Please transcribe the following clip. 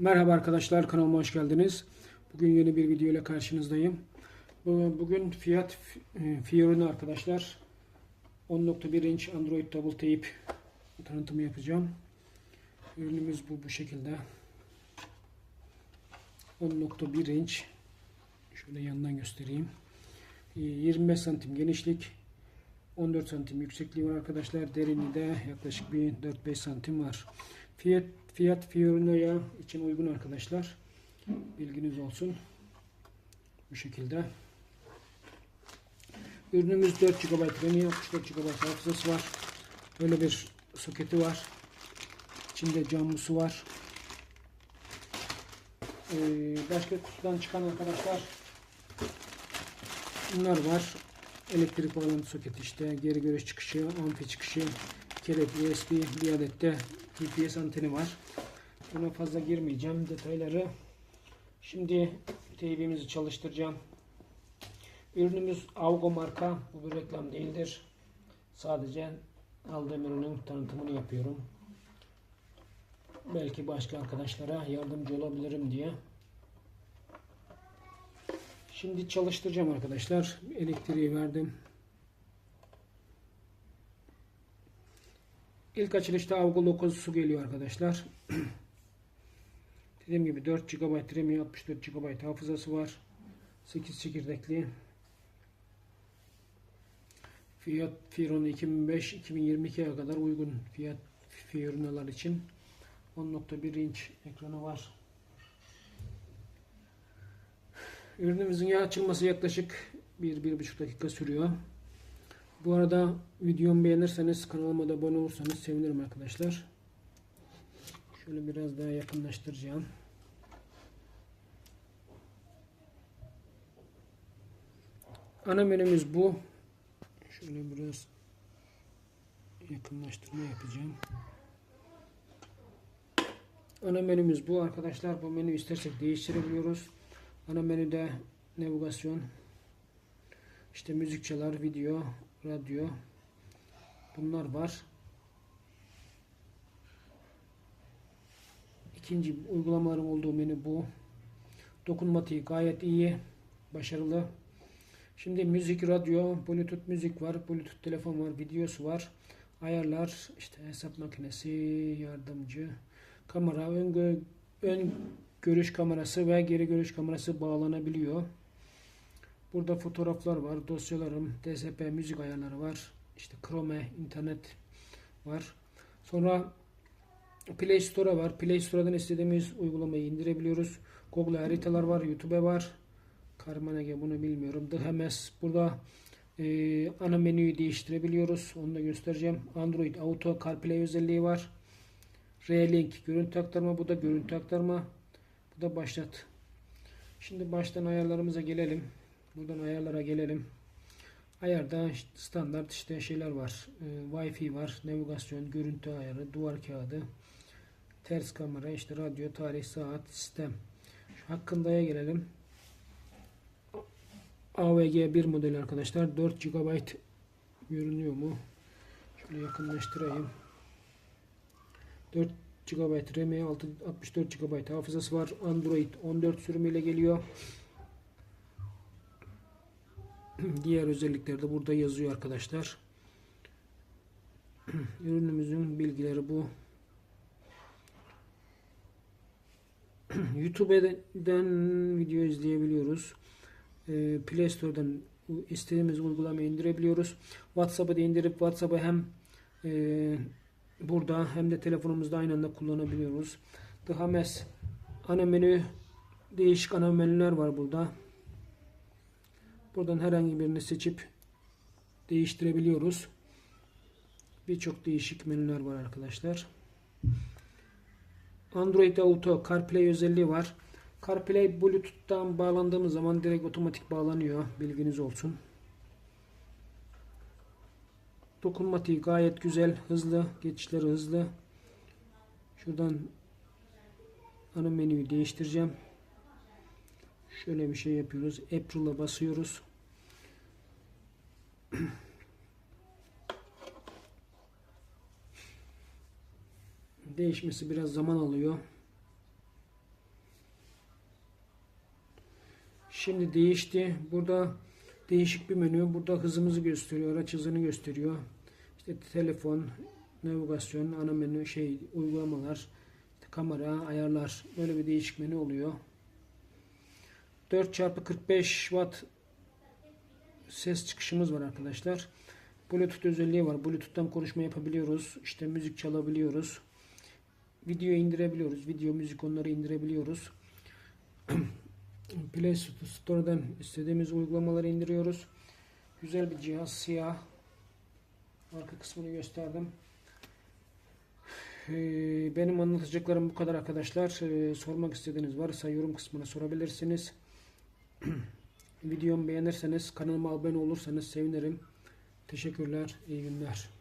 Merhaba arkadaşlar kanalıma hoş geldiniz. Bugün yeni bir video ile karşınızdayım. Bu- Bugün Fiat e, Fiorino arkadaşlar 10.1 inç Android Double Tape tanıtımı yapacağım. Ürünümüz bu bu şekilde. 10.1 inç şöyle yandan göstereyim. E, 25 santim genişlik 14 santim yüksekliği var arkadaşlar. Derinliği de yaklaşık bir 4-5 santim var. Fiyat Fiat Fiorino'ya için uygun arkadaşlar. Bilginiz olsun. Bu şekilde. Ürünümüz 4 GB RAM, 64 GB hafızası var. Böyle bir soketi var. İçinde camlısı var. Ee, başka kutudan çıkan arkadaşlar bunlar var. Elektrik bağlantı soketi işte. Geri görüş çıkışı, amfi çıkışı, kelep USB, bir adet de GPS anteni var. Buna fazla girmeyeceğim detayları. Şimdi teybimizi çalıştıracağım. Ürünümüz Avgo marka. Bu bir reklam değildir. Sadece aldığım ürünün tanıtımını yapıyorum. Belki başka arkadaşlara yardımcı olabilirim diye. Şimdi çalıştıracağım arkadaşlar. Elektriği verdim. İlk açılışta Avgo logosu geliyor arkadaşlar. Dediğim gibi 4 GB RAM'i 64 GB hafızası var. 8 çekirdekli. Fiyat Fiorino 2005-2022'ye kadar uygun fiyat Fiorino'lar için. 10.1 inç ekranı var. Ürünümüzün açılması yaklaşık 1-1,5 dakika sürüyor. Bu arada videomu beğenirseniz kanalıma da abone olursanız sevinirim arkadaşlar. Şöyle biraz daha yakınlaştıracağım. Ana menümüz bu. Şöyle biraz yakınlaştırma yapacağım. Ana menümüz bu arkadaşlar. Bu menü istersek değiştirebiliyoruz. Ana menüde navigasyon, işte müzik çalar, video, radyo bunlar var. İkinci uygulamalarım olduğu menü bu. Dokunmatiği gayet iyi, başarılı. Şimdi müzik, radyo, bluetooth müzik var, bluetooth telefon var, videosu var. Ayarlar, işte hesap makinesi, yardımcı, kamera, ön, gö- ön görüş kamerası ve geri görüş kamerası bağlanabiliyor. Burada fotoğraflar var, dosyalarım, DSP müzik ayarları var. İşte Chrome, internet var. Sonra Play Store var. Play Store'dan istediğimiz uygulamayı indirebiliyoruz. Google haritalar var, YouTube var. Karmanege bunu bilmiyorum. The Hemes burada e, ana menüyü değiştirebiliyoruz. Onu da göstereceğim. Android Auto CarPlay özelliği var. R-Link görüntü aktarma. Bu da görüntü aktarma. Bu da başlat. Şimdi baştan ayarlarımıza gelelim. Buradan ayarlara gelelim. Ayarda standart işte şeyler var. E, Wi-Fi var, navigasyon, görüntü ayarı, duvar kağıdı, ters kamera, işte radyo, tarih, saat, sistem. Şu hakkındaya gelelim. AVG 1 modeli arkadaşlar. 4 GB görünüyor mu? Şöyle yakınlaştırayım. 4 GB RAM'i, 64 GB hafızası var. Android 14 sürümüyle geliyor. Diğer özellikler de burada yazıyor arkadaşlar. Ürünümüzün bilgileri bu. YouTube'dan video izleyebiliyoruz. Ee, Play Store'dan istediğimiz uygulamayı indirebiliyoruz. WhatsApp'ı da indirip WhatsApp'ı hem e, burada hem de telefonumuzda aynı anda kullanabiliyoruz. Daha mes ana menü değişik ana menüler var burada. Buradan herhangi birini seçip değiştirebiliyoruz. Birçok değişik menüler var arkadaşlar. Android Auto CarPlay özelliği var. CarPlay Bluetooth'tan bağlandığımız zaman direkt otomatik bağlanıyor. Bilginiz olsun. Dokunmatiği gayet güzel, hızlı, geçişleri hızlı. Şuradan ana menüyü değiştireceğim. Şöyle bir şey yapıyoruz. April'a basıyoruz. Değişmesi biraz zaman alıyor. Şimdi değişti. Burada değişik bir menü. Burada hızımızı gösteriyor. Araç hızını gösteriyor. İşte telefon, navigasyon, ana menü, şey, uygulamalar, kamera, ayarlar. Böyle bir değişik menü oluyor. 4x45 watt ses çıkışımız var arkadaşlar. Bluetooth özelliği var. Bluetooth'tan konuşma yapabiliyoruz. İşte müzik çalabiliyoruz. Video indirebiliyoruz. Video, müzik onları indirebiliyoruz. Play Store'dan istediğimiz uygulamaları indiriyoruz. Güzel bir cihaz. Siyah. Arka kısmını gösterdim. Ee, Benim anlatacaklarım bu kadar arkadaşlar. Ee, Sormak istediğiniz varsa yorum kısmına sorabilirsiniz. Videomu beğenirseniz kanalıma abone olursanız sevinirim. Teşekkürler. İyi günler.